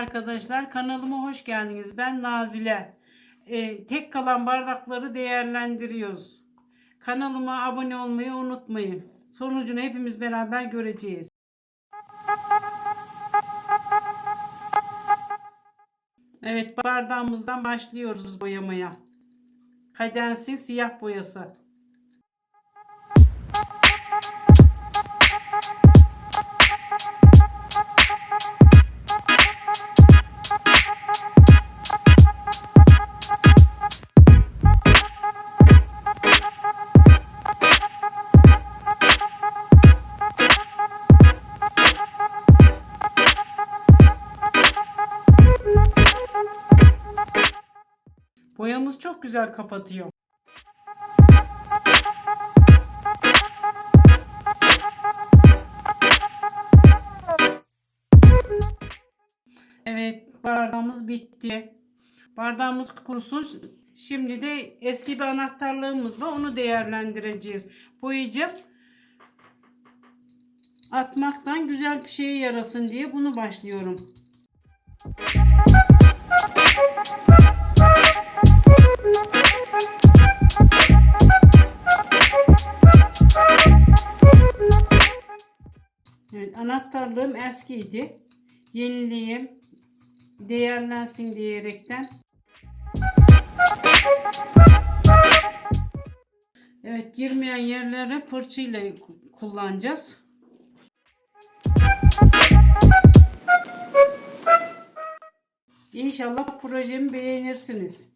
arkadaşlar kanalıma hoş geldiniz. Ben Nazile. Ee, tek kalan bardakları değerlendiriyoruz. Kanalıma abone olmayı unutmayın. Sonucunu hepimiz beraber göreceğiz. Evet bardağımızdan başlıyoruz boyamaya. Kadensi siyah boyası. Boyamız çok güzel kapatıyor. Evet bardağımız bitti. Bardağımız kurusun. Şimdi de eski bir anahtarlığımız var. Onu değerlendireceğiz. Boyayacağım. Atmaktan güzel bir şeye yarasın diye bunu başlıyorum. Evet, anahtarlığım eskiydi. Yenileyim. Değerlensin diyerekten. Evet, girmeyen yerlere fırçayla kullanacağız. İnşallah projemi beğenirsiniz.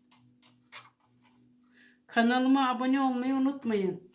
Kanalıma abone olmayı unutmayın.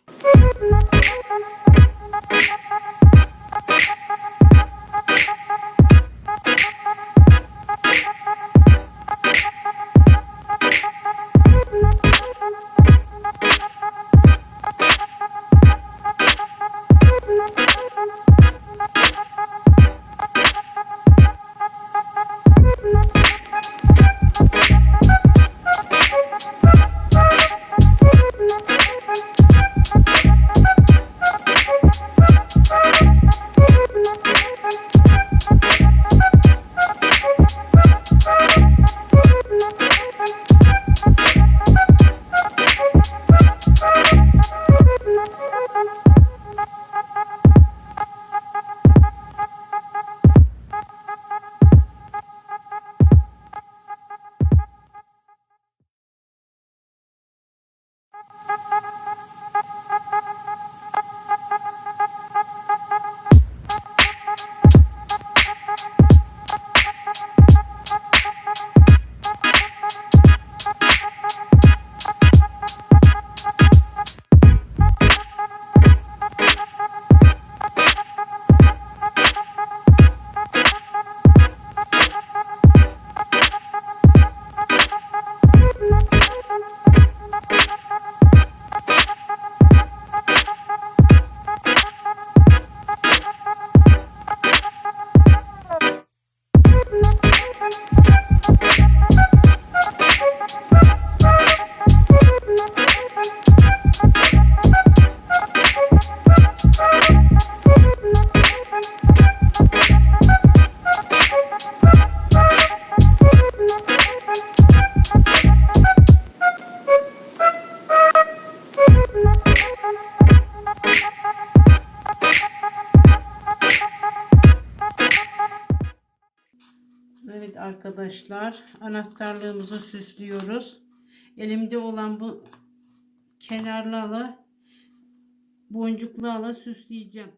arkadaşlar anahtarlığımızı süslüyoruz. Elimde olan bu kenarlı ala boncuklu ala süsleyeceğim.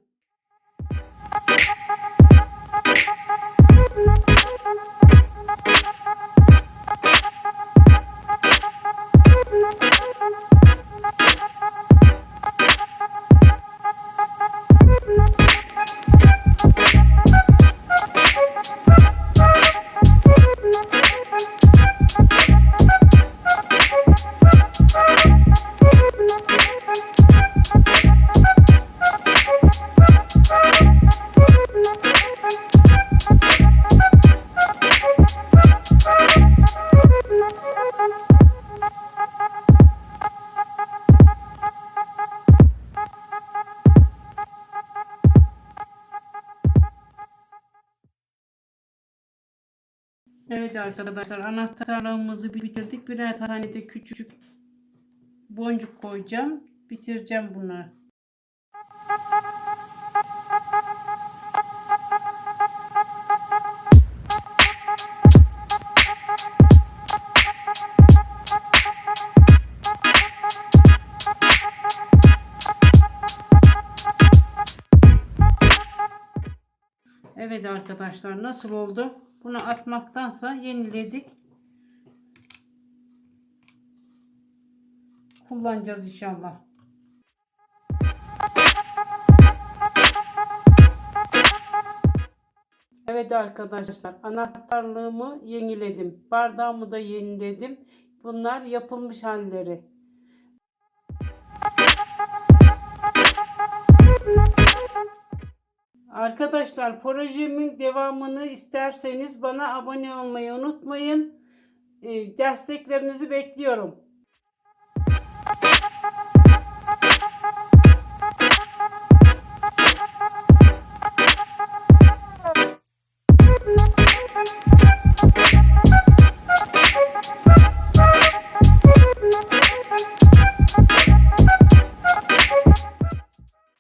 Evet arkadaşlar anahtarlığımızı bitirdik. Birer tane de küçük boncuk koyacağım. Bitireceğim bunu. Evet arkadaşlar nasıl oldu? Bunu atmaktansa yeniledik. Kullanacağız inşallah. Evet arkadaşlar anahtarlığımı yeniledim. Bardağımı da yeniledim. Bunlar yapılmış halleri. Arkadaşlar projemin devamını isterseniz bana abone olmayı unutmayın. Ee, Desteklerinizi bekliyorum.